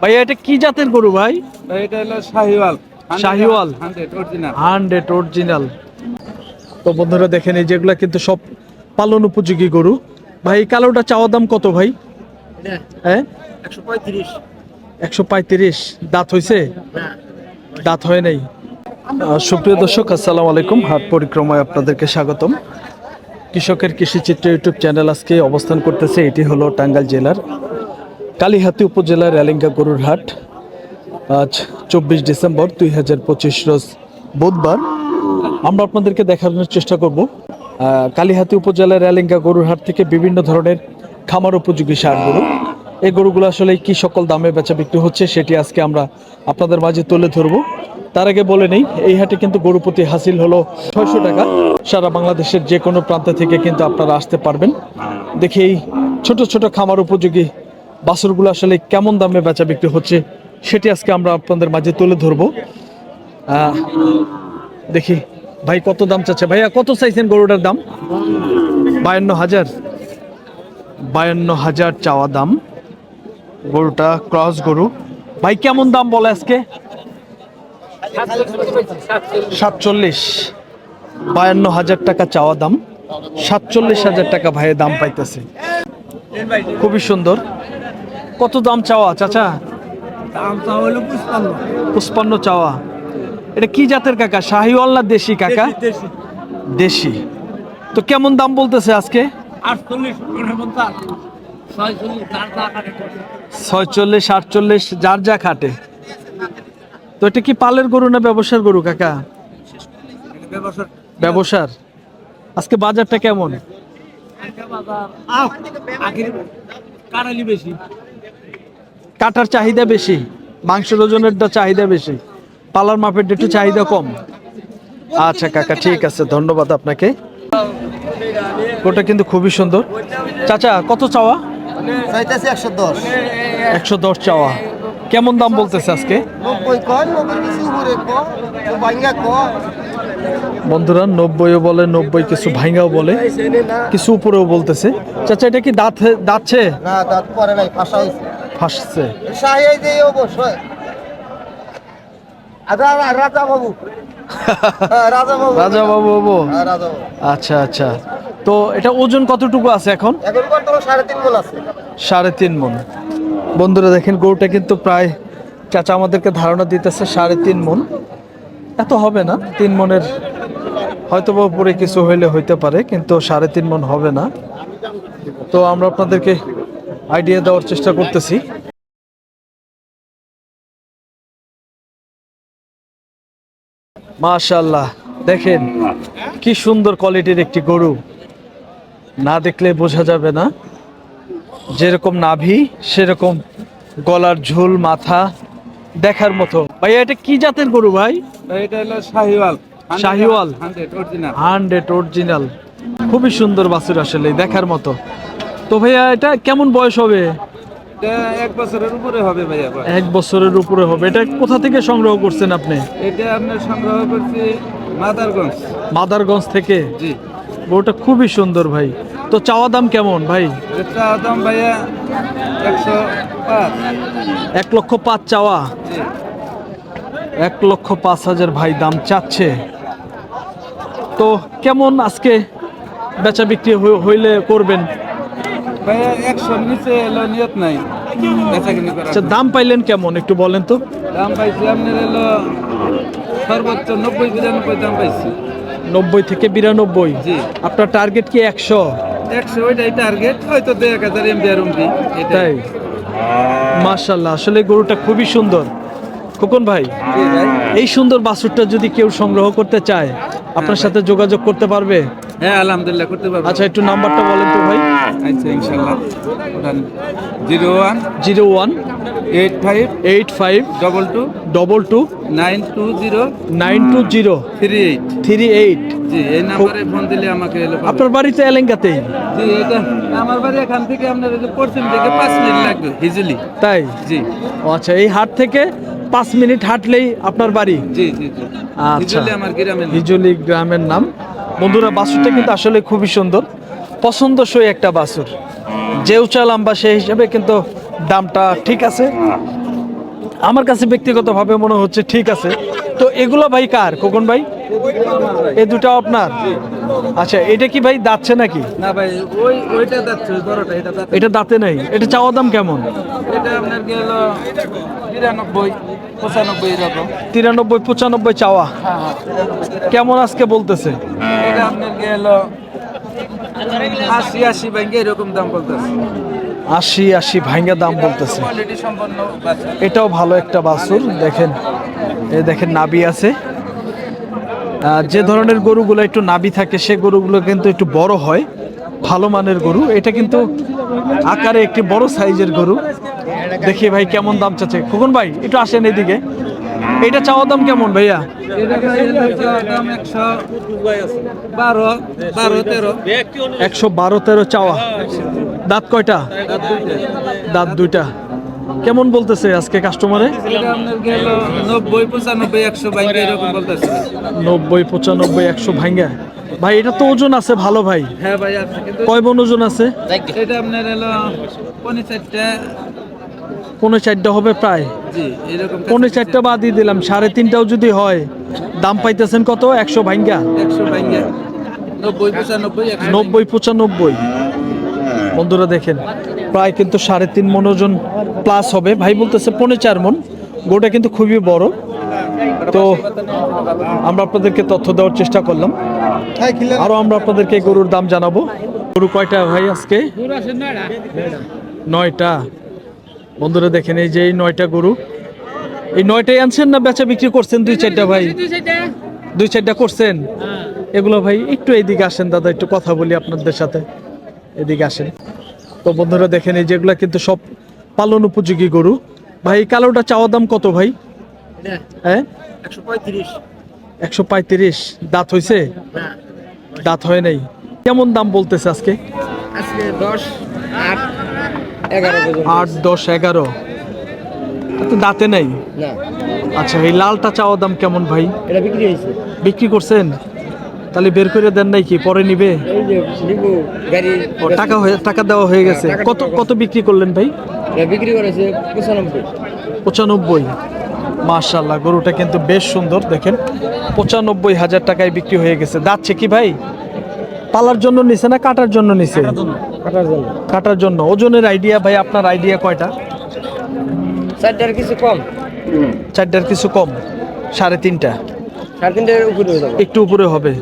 ভাই এটা কি জাতের গরু ভাই? এটা হলো Sahiwal. Sahiwal. Hundred original hundred original তো বন্ধুরা দেখেন এই যেগুলা কিন্তু সব পালন উপযোগী গরু। ভাই কালোটা চাওয়া দাম কত ভাই? হ্যাঁ একশো পঁয়ত্রিশ। একশো পঁয়ত্রিশ। দাঁত হয়েছে দাঁত হয় নাই। সুপ্রিয় দর্শক আসসালামু আলাইকুম। হাট পরিক্রমায় আপনাদেরকে স্বাগতম। কৃষকের কৃষিচিত্র ইউটিউব চ্যানেল আজকে অবস্থান করতেছে এটি হলো টাঙ্গাইল জেলার কালীহাতি উপজেলার এলেঙ্গা গরুর হাট, আজ চব্বিশ ডিসেম্বর দুই হাজার পঁচিশ রোজ বুধবার। আমরা আপনাদেরকে দেখানোর চেষ্টা করব কালীহাতি উপজেলার এলেঙ্গা গরুর হাট থেকে বিভিন্ন ধরনের খামার উপযোগী সার গরু এই গরুগুলো আসলে কি সকল দামে বেচা বিক্রি হচ্ছে সেটি আজকে আমরা আপনাদের মাঝে তুলে ধরবো। তার আগে বলে নেই, এই হাটে কিন্তু গরু প্রতি হাসিল হলো ছয়শো টাকা। সারা বাংলাদেশের যে কোনো প্রান্ত থেকে কিন্তু আপনারা আসতে পারবেন। দেখি এই ছোট ছোট খামার উপযোগী বাছুরগুলো আসলে কেমন দামে বেচা বিক্রি হচ্ছে সেটি আজকে আমরা আপনাদের মাঝে তুলে ধরবো। দেখি, ভাই কত দাম চাচ্ছে? ভাইয়া, কত চাইছেন গরুটার দাম? বায়ান্ন হাজার। বায়ান্ন হাজার চাওয়া দাম। গরুটা ক্রস গরু। ভাই, কেমন দাম বলে আজকে? সাতচল্লিশ। বায়ান্ন হাজার টাকা চাওয়া দাম। সাতচল্লিশ হাজার টাকা ভাইয়ের দাম পাইতেছে। খুবই সুন্দর। কত দাম চাওয়া চাচা? দামটা হলো পুষ্পান্ন পুষ্পান্ন চাওয়া। এটা কি জাতের কাকা? শাহিওয়াল না দেশি কাকা? দেশি তো কেমন দাম বলতেছে আজকে? ছয়চল্লিশ আটচল্লিশ যার যা খাটে। তো এটা কি পালের গরু না ব্যবসার গরু কাকা? ব্যবসার। আজকে বাজারটা কেমন? বেশি। কাটার চাহিদা বেশি মাংসের ওজনের চাহিদা বেশি পালার মাপের একটু চাহিদা কম। আচ্ছা কাকা ঠিক আছে ধন্যবাদ আপনাকে। ওটা কিন্তু খুবই সুন্দর। চাচা কত চাওয়া? একশো দশ। চাওয়া। কেমন দাম বলতেছে আজকে? বন্ধুরা নব্বইও বলে নব্বই কিছু ভাইঙ্গাও বলে কিছু উপরেও বলতেছে। চাচা এটা কি দাঁত দাঁতছে? না দাঁত পরে নাই ফাঁসছে। অবশ্যই আচ্ছা রাজা বাবু। হ্যাঁ, রাজা বাবু। রাজা বাবু বাবু। হ্যাঁ, রাজা বাবু। আচ্ছা আচ্ছা। তো এটা ওজন কতটুকু আছে এখন? সাড়ে তিন মন বন্ধুরা দেখেন গরুটা কিন্তু প্রায় চাচা আমাদেরকে ধারণা দিতেছে সাড়ে তিন মন। এত হবে না তিন মনের হয়তো উপরে কিছু হইলে হইতে পারে কিন্তু সাড়ে তিন মন হবে না। তো আমরা আপনাদেরকে আইডিয়া দেওয়ার চেষ্টা করতেছি। মাশাল্লাহ দেখেন কি সুন্দর কোয়ালিটির একটি গরু। না দেখলে বোঝা যাবে না। যেরকম নাভি সেরকম গলার ঝুল মাথা দেখার মতো। ভাই এটা কি জাতের গরু ভাই? এটা হলো Sahiwal. Sahiwal. Hundred original original. খুবই সুন্দর বাছুর আসলে দেখার মতো। তো ভাইয়া এটা কেমন বয়স হবে? এক বছরের উপরে হবে ভাইয়া ভাই এক বছরের উপরে হবে। এটা কোথা থেকে সংগ্রহ করছেন আপনি? এটা আপনার সংগ্রহ করছি মাদারগঞ্জ। মাদারগঞ্জ থেকে? জি। গরুটা খুবই সুন্দর ভাই। তো চাওয়া দাম কেমন ভাই? এটা দাম ভাইয়া একশো পাঁচ। এক লক্ষ পাঁচ চাওয়া? এক লক্ষ পাঁচ হাজার ভাই দাম চাচ্ছে। তো কেমন আজকে বেচা বিক্রি হইলে করবেন? ভাইয়া একশোর নিচে এলো নিয়ত নাই। বেচা কিনি আচ্ছা দাম পাইলেন কেমন? একটু বলেন তো। দাম পাইছি আপনার এলো সর্বোচ্চ নব্বই বিরানব্বই দাম পাইছি। নব্বই থেকে বিরানব্বই? জি। আপনার টার্গেট কি একশো? একশো ওইটাই টার্গেট। হয়তো দু এক হাজার এমবি আর এমবি তাই? মাশাল্লাহ আসলে গরুটা খুবই সুন্দর। খোকন ভাই ভাই। এই সুন্দর বাছুরটা যদি কেউ সংগ্রহ করতে চায় আপনার সাথে যোগাযোগ করতে পারবে? হ্যাঁ আলহামদুলিল্লাহ করতে পারব। আচ্ছা একটু নাম্বারটা বলেন তো ভাই। আচ্ছা ইনশাল্লাহ। Zero one zero one eight five eight five double two double two nine two zero nine two zero three eight. Three eight. জি এই নাম্বারে ফোন দিলে আমাকে। আপনার বাড়িতে এলেঙ্গাতেই? জি এটা আমার বাড়ি এখান থেকে আপনার পশ্চিম থেকে পাঁচ মিনিট লাগবে হিজলি। তাই? জি। আচ্ছা এই হাট থেকে পাঁচ মিনিট হাঁটলেই আপনার বাড়ি? জি জি জি। আচ্ছা হিজলি আমার গ্রামের। হিজলি গ্রামের নাম। বন্ধুরা, বাসুরটা কিন্তু আসলে খুবই সুন্দর। পছন্দসই একটা বাসুর। যে উঁচা বা সেই হিসাবে কিন্তু দামটা ঠিক আছে। আমার কাছে ব্যক্তিগতভাবে মনে হচ্ছে ঠিক আছে। তো এগুলো ভাই কার? খোকন ভাই? এই দুটো আপনার? আচ্ছা এটা কি ভাই দাচ্ছে নাকি? না ভাই ওই ওইটা ওই বড়টা এটা যাচ্ছে এটা দাঁতে নাই এটা চাওয়া দাম কেমন? এটা আপনার গেল বিরানব্বই পঁচানব্বই এরকম। তিরানব্বই পঁচানব্বই চাওয়া। হ্যাঁ হ্যাঁ কেমন আজকে বলতেছে? এটা আপনার গেল আশি আশি ব্যাংকে এরকম দাম বলতেছে। আশি আশি ভাঙ্গা দাম বলতেছে। এটাও ভালো একটা বাছুর দেখেন। এই দেখেন নাবি আছে। যে ধরনের গরুগুলো একটু নাবি থাকে সে গরুগুলো কিন্তু একটু বড় হয় ভালো মানের গরু। এটা কিন্তু আকারে একটি বড় সাইজের গরু। দেখি ভাই কেমন দাম চাচ্ছে। খোকন ভাই একটু আসেন এদিকে। এটা চাওয়া দাম কেমন ভাইয়া? একশো বারো তেরো চাওয়া। দাঁত কয়টা? দাঁত দুইটা। কেমন বলতেছে আজকে কাস্টমারে নব্বই পঁচানব্বই একশো ব্যাংকে এরকম বলতেছে নব্বই পঁচানব্বই একশো ভাঙ্গা। ভাই এটা তো ওজন আছে ভালো ভাই। হ্যাঁ ভাই আছে কিন্তু কয় মন ওজন আছে? এটা আপনার এলো পনেরো চারটা পনেরো চারটা হবে প্রায়। পনেরো চারটা বাদই দিলাম সাড়ে তিনটাও যদি হয় দাম পাইতেছেন কত? একশো ভাঙ্গা। একশো ব্যাংকে নব্বই পঁচানব্বই নব্বই পঁচানব্বই। বন্ধুরা দেখেন প্রায় কিন্তু সাড়ে তিন মন ওজন প্লাস হবে। ভাই বলতেছে পনেরো চার মন গোটা কিন্তু খুবই বড়। তো আমরা আপনাদেরকে তথ্য দেওয়ার চেষ্টা করলাম। আরও আমরা আপনাদেরকে গরুর দাম জানাব। গরু কয়টা ভাই আজকে? নয়টা। বন্ধুরা দেখেন এই যে এই নয়টা গরু। এই নয়টাই আনছেন না বেচা বিক্রি করছেন? দুই চারটা ভাই। দুই চারটা করছেন? এগুলো ভাই একটু এইদিকে আসেন দাদা একটু কথা বলি আপনাদের সাথে। এদিকে আসেন। তো বন্ধুরা দেখেন এই যেগুলো কিন্তু সব পালন উপযোগী গরু। ভাই এই কালোটা চাওয়া দাম কত ভাই? হ্যাঁ একশো পঁয়ত্রিশ। দাঁত হয়েছে দাঁত হয় নাই। কেমন দাম বলতেছে আজকে? আট দশ এগারো। দাঁতে নাই? আচ্ছা এই লালটা চাওয়া দাম কেমন ভাই? এটা বিক্রি হয়েছে। বিক্রি করছেন? তাহলে বের করে দেন নাই কি পরে নিবে? টাকা টাকা দেওয়া হয়ে গেছে। কত কত বিক্রি করলেন ভাই? বিক্রি করেছে পঁচানব্বই। পঁচানব্বই। মাশাল্লাহ গরুটা কিন্তু বেশ সুন্দর দেখেন। পঁচানব্বই হাজার টাকায় বিক্রি হয়ে গেছে। যাচ্ছে কি ভাই? পালার জন্য নিছে না কাটার জন্য নিছে? কাটার জন্য। কাটার জন্য। ওজনের আইডিয়া ভাই আপনার আইডিয়া কয়টা? চারটার কিছু কম। চারটার কিছু কম সাড়ে তিনটা। সাড়ে তিনটার উপরে একটু উপরে হবে।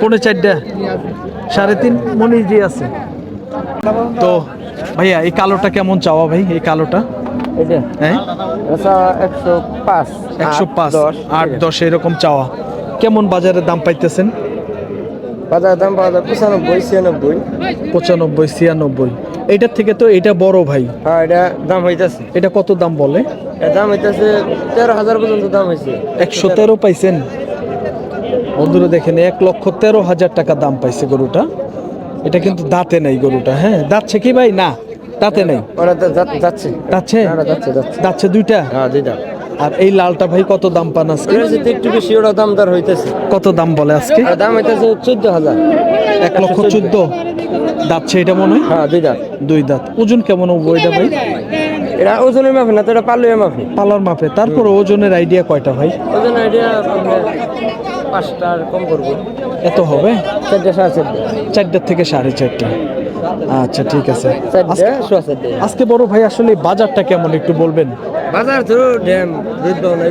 পৌনে চারটা সাড়ে তিন মনে যে আছে। তো ভাইয়া এই কালোটা কেমন চাওয়া ভাই? এই কালোটা? হ্যাঁ? একশো পাঁচ একশো পাঁচ আট দশ এরকম চাওয়া। কেমন বাজারে দাম পাইতেছেন? বাজার দাম যায় পঁচানব্বই ছিয়ানব্বই। পঁচানব্বই ছিয়ানব্বই। এটার থেকে তো এটা বড় ভাই। হ্যাঁ এটা দাম হইতাছে। এটা কত দাম বলে? দাম হইতাছে তেরো হাজার পর্যন্ত দাম হয়েছে একশো তেরো পাইছেন? বন্ধুরা দেখেন এক লক্ষ তেরো হাজার টাকা দাম পাইছে গরুটা। এটা কিন্তু দাঁতে নেই গরুটা হ্যাঁ? দাঁতছে কি ভাই? না দাঁতে নেই। যাচ্ছে দাঁতছে। যাচ্ছে যাচ্ছে দুইটা? হ্যাঁ দুইটা। আর এই লালটা ভাই কত দাম পান আজকে? একটু বেশি ওরা দাম দর হইতেছে। কত দাম বলে আজকে? দাম হইতেছে চোদ্দ হাজার। এক লক্ষ চোদ্দ। দাঁতছে এটা মনে হয়? হ্যাঁ দুই দাঁত। দুই দাঁত। ওজন কেমন হব এটা ভাই? এটা ওজনের মাফে না তো এটা পাল্লুয়ে মাফে পালার মাপে। তারপর ওজনের আইডিয়া কয়টা ভাই? ওজন আইডিয়া পাঁচটার কম করব। এত হবে? চারটে সাড়ে চারটে। চারটার থেকে সাড়ে চারটা। আচ্ছা ঠিক আছে। আজকে- বড় ভাই আসলে বাজারটা কেমন একটু বলবেন? বাজার তো ড্যাম দুধ নাই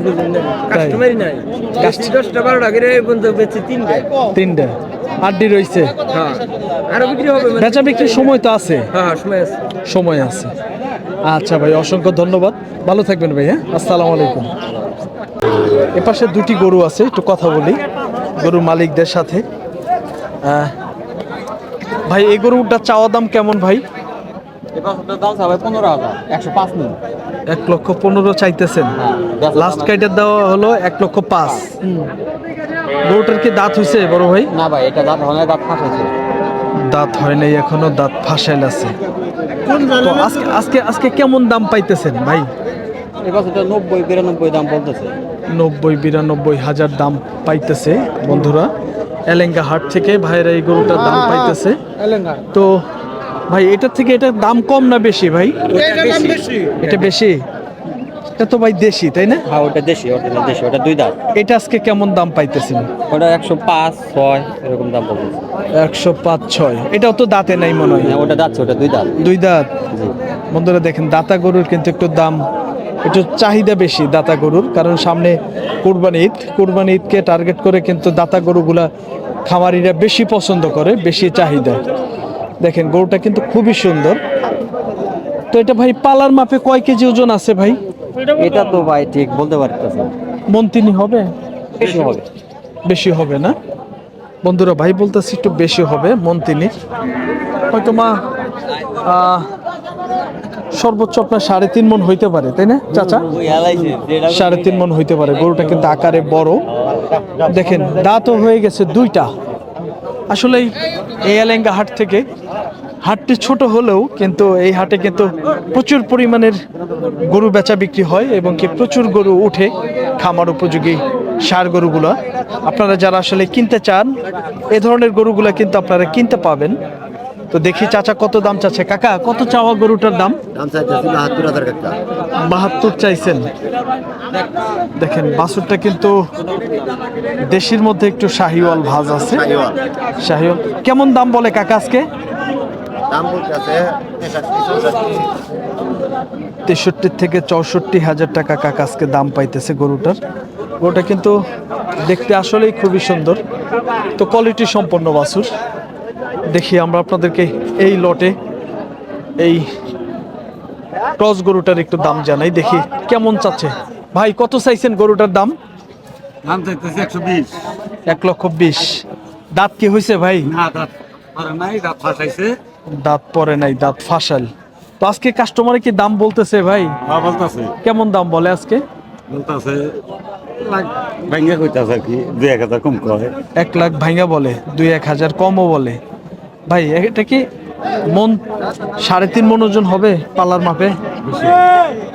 কাস্টমারই নাই। কাস্টি দশটা বারোটা করে পর্যন্ত বেচছে তিনটে। তিনটা। আড্ডি রয়েছে হ্যাঁ। আরও বিক্রি হবে মানে। বেচা বিক্রির সময় তো আছে। হ্যাঁ হ্যাঁ সময় আছে। সময় আছে। আচ্ছা ভাই অসংখ্য ধন্যবাদ। ভালো থাকবেন ভাই হ্যাঁ? আসসালামু আলাইকুম। এপাশে দুটি গরু আছে একটু কথা বলি গরুর মালিকদের সাথে। ভাই এই গরুটা চাওয়া দাম কেমন ভাই? এক লক্ষ পনেরো চাইতেছেন। লাস্ট কাইটের দেওয়া হলো এক লক্ষ পাঁচ। গরুটার কি দাঁত হয়েছে বড় ভাই? না ভাই এটা দাঁত হবে দাঁত ফাঁস হয়েছে। দাঁত হয় নাই এখনও দাঁত ফাঁসাইল আছে। আজকে আজকে আজকে কেমন দাম পাইতেছেন ভাই? এবার নব্বই বিরানব্বই দাম বলতেছে। নব্বই বিরানব্বই হাজার দাম পাইতেছে বন্ধুরা। এলেঙ্গা হাট থেকে ভাইরা এই গরুটার দাম পাইতেছে। তো ভাই এটার থেকে এটা দাম কম না বেশি ভাই? এটা বেশি। এটা তো ভাই দেশি তাই না? হ্যাঁ ওটা দেশি ওটা দেশি ওটা দুই দাঁত। এটা আজকে কেমন দাম পাইতেছেন ওটা একশো পাঁচ ছয় এরকম দাম পড়বে একশো পাঁচ ছয়। এটাও তো দাঁতে নাই মনে হয়। হ্যাঁ ওটা যাচ্ছে ওটা দুই দাঁত। দুই দাঁত? বন্ধুরা দেখেন দাতা গরুর কিন্তু একটু দাম একটু চাহিদা বেশি দাতা গরুর কারণ সামনে কুরবানি ঈদ। কুরবানি ঈদকে টার্গেট করে কিন্তু দাতা গরুগুলা খামারিরা বেশি পছন্দ করে বেশি চাহিদা। দেখেন গরুটা কিন্তু খুবই সুন্দর। তো এটা ভাই পালার মাপে কয় কেজি ওজন আছে ভাই? এটা তো ভাই ঠিক বলতে পারতেছি। মন্তিনি হবে? বেশি হবে। বেশি হবে না? বন্ধুরা ভাই বলতেছি একটু বেশি হবে মন্তিনির হয়তো মা আহ, সর্বোচ্চ আপনার সাড়ে তিন মন হইতে পারে, তাই না, চাচা? সাড়ে তিন মন হইতে পারে, গরুটা কিন্তু আকারে বড়। দেখেন, দাঁতও হয়ে গেছে দুইটা। আসলে এই এলেঙ্গা হাট থেকে, হাটটি ছোট হলেও কিন্তু এই হাটে কিন্তু প্রচুর পরিমাণের গরু বেচা বিক্রি হয় এবং কি প্রচুর গরু উঠে খামার উপযোগী সার গরুগুলা। আপনারা যারা আসলে কিনতে চান, এ ধরনের গরুগুলা কিন্তু আপনারা কিনতে পাবেন। তো দেখি চাচা কত দাম চাচ্ছে? কাকা কত চাওয়া গরুটার দাম? বাহাত্তর হাজার বাহাত্তর চাইছেন। দেখেন বাসুরটা কিন্তু দেশির মধ্যে একটু শাহিওয়াল ভাজ আছে। শাহিওয়াল। কেমন দাম বলে কাকা আজকে? তেষট্টি থেকে চৌষট্টি হাজার টাকা কাকা আজকে দাম পাইতেছে গরুটার। গরুটা কিন্তু দেখতে আসলেই খুবই সুন্দর। তো কোয়ালিটি সম্পন্ন বাছুর। দেখি আমরা আপনাদেরকে এই লটে এই ক্রস গরুটার একটু দাম জানাই দেখি কেমন চাচ্ছে। ভাই কত চাইছেন গরুটার দাম? দাম চাইতেছে একশো বিশ। এক লক্ষ বিশ। দাঁত কি হয়েছে ভাই? না দাঁত পারে নাই দাঁত ফাঁসাইছে। দাঁত পরে নাই দাঁত ফাঁসাল। তো আজকে কাস্টমারে কি দাম বলতেছে ভাই? বলতেছে। কেমন দাম বলে আজকে? বলতেছে ব্যাঙ্গে কইতাছে আর কি দুই এক হাজার কম কয়। এক লাখ ভাইঙ্গা বলে দুই এক হাজার কমও বলে। ভাই, এটা কি মন সাড়ে তিন মন ওজন হবে পালার মাপে?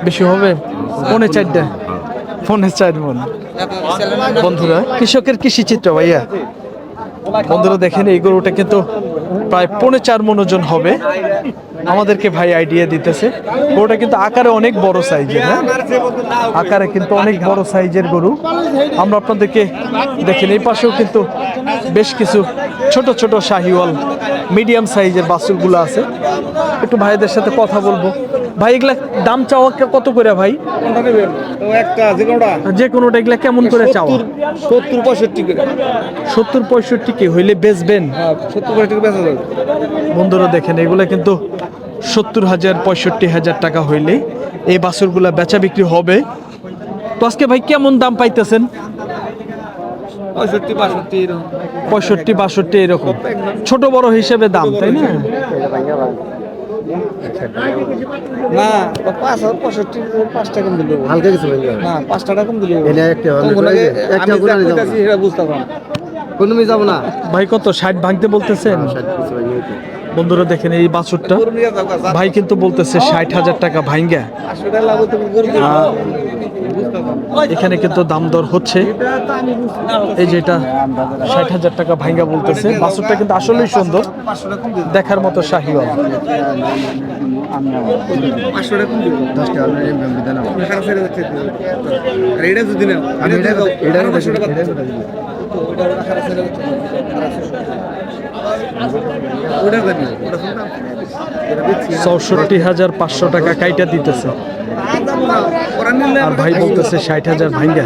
বেশি হবে? পনে চারটা। পনে চার মন। বন্ধুরা, কৃষকের কৃষি চিত্র ভাইয়া। বন্ধুরা দেখেন, এই গরুটা কিন্তু প্রায় পৌনে চার মনোজন হবে। আমাদেরকে ভাই আইডিয়া দিতেছে। গরুটা কিন্তু আকারে অনেক বড় সাইজের হ্যাঁ? আকারে কিন্তু অনেক বড় সাইজের গরু। আমরা আপনাদেরকে দেখেন এই পাশেও কিন্তু বেশ কিছু ছোট ছোট শাহিওয়াল মিডিয়াম সাইজের বাসুলগুলো আছে। একটু ভাইদের সাথে কথা বলব। ভাই এগুলা দাম চাওয়া কত করে ভাই? যে কোনোটা এগুলা কেমন করে চাওয়া? সত্তর পঁয়ষট্টি করে। সত্তর পঁয়ষট্টি কি হইলে বেচবেন? হ্যাঁ সত্তর পঁয়ষট্টি বেচা যাবে। বন্ধুরা দেখেন এগুলা কিন্তু সত্তর হাজার পঁয়ষট্টি হাজার টাকা হইলে এই বাছুরগুলা বেচা বিক্রি হবে। তো আজকে ভাই কেমন দাম পাইতেছেন? পঁয়ষট্টি বাষট্টি এরকম। ছোট বড় হিসেবে দাম তাই না? না পাঁচ হাজার পঁয়ষট্টি কম দিল হালকা কিছু না কম দিল সেটা বুঝতে পারলাম। কোনো যাব না। ভাই কত? ষাট ভাঙতে বলতেছেন? তো। বন্ধুরা দেখেন এই বাছুরটা। ভাই কিন্তু বলতেছে ষাট হাজার টাকা ভাঙ্গা এখানে কিন্তু দাম দর হচ্ছে এই যেটা ষাট হাজার টাকা ভাঙ্গা বলতেছে বাছুরটা কিন্তু আসলেই সুন্দর দেখার মতো শাহিওয়াল এটা চৌষট্টি হাজার পাঁচশো টাকা কাইটা দিতেছে। আর ভাই বলতেছে ষাট হাজার ভাঙ্গা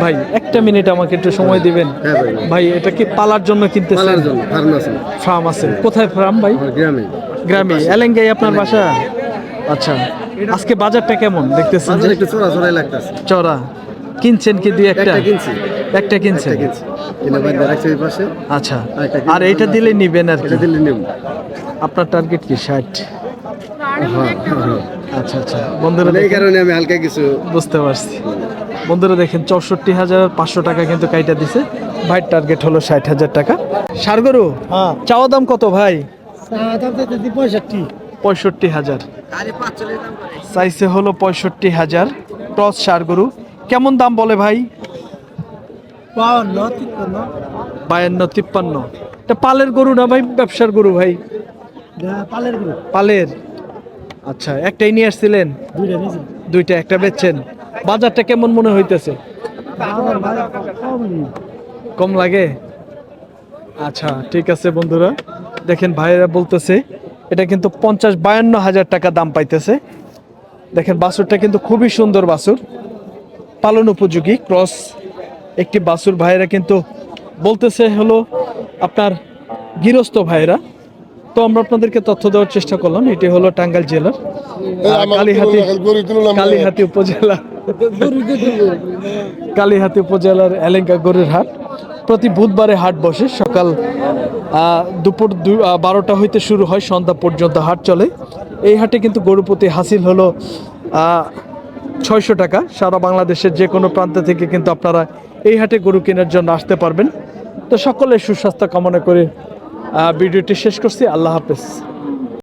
ভাই একটা মিনিট আমাকে একটু সময় দিবেন। হ্যাঁ ভাই। ভাই এটা কি পালার জন্য কিনতে পালার জন্য ফার্ম আছে। ফার্ম আছে। কোথায় ফার্ম ভাই? গ্রামে। গ্রামে। এলেঙ্গাই আপনার বাসা? আচ্ছা। আজকে বাজারটা কেমন দেখতেছেন একটু চড়া চড়াই লাগতেছে। চড়া। কিনছেন কি দুই একটা? একটা কিনছি। একটা কিনছেন? কিনে বাইরে রাখছি ওই পাশে। আচ্ছা। আর এটা দিলে নিবেন আর কি? এটা দিলে নিয়ম আপনার টার্গেট কি? ষাট? আচ্ছা আচ্ছা। বন্ধুরা মানে এই কারণে আমি হালকা কিছু বুঝতে পারছি। বন্ধুরা দেখেন চৌষট্টি হাজার পাঁচশো টাকা কিন্তু কাইটা দিছে। ভাইয়ের টার্গেট হলো ষাট হাজার টাকা। সারগরু হ্যাঁ। চাওয়া দাম কত ভাই? পঁয়ষট্টি। পঁয়ষট্টি হাজার। চাইছে হলো পঁয়ষট্টি হাজার। ক্রস সারগরু। কেমন দাম বলে ভাই? বায়ান্ন তিপ্পান্ন। এটা পালের গরু না ভাই ব্যবসার গরু ভাই? পালের গরু। পালের? আচ্ছা একটাই নিয়ে আসছিলেন? দুইটা একটা বেচছেন। বাজারটা কেমন মনে হইতেছে? কম লাগে? আচ্ছা ঠিক আছে বন্ধুরা। দেখেন ভাইয়েরা বলতেছে এটা কিন্তু পঞ্চাশ বায়ান্ন হাজার টাকা দাম পাইতেছে। দেখেন বাসুরটা কিন্তু খুবই সুন্দর বাছুর। পালন উপযোগী ক্রস একটি বাছুর ভাইয়েরা কিন্তু বলতেছে হলো আপনার গৃহস্থ ভাইয়েরা। তো আমরা আপনাদেরকে তথ্য দেওয়ার চেষ্টা করলাম এটি হলো টাঙ্গাইল জেলার কালীহাতি কালীহাতি উপজেলা কালীহাতি উপজেলার এলেঙ্কা গরুর হাট। প্রতি বুধবারে হাট বসে সকাল দুপুর দু- বারোটা হইতে শুরু হয় সন্ধ্যা পর্যন্ত হাট চলে। এই হাটে কিন্তু গরুপতি হাসিল হলো ছয়শো টাকা। সারা বাংলাদেশের যে কোনো প্রান্ত থেকে কিন্তু আপনারা এই হাটে গরু কেনার জন্য আসতে পারবেন। তো সকলে সুস্বাস্থ্য কামনা করে ভিডিওটি শেষ করছি। আল্লাহ হাফেজ।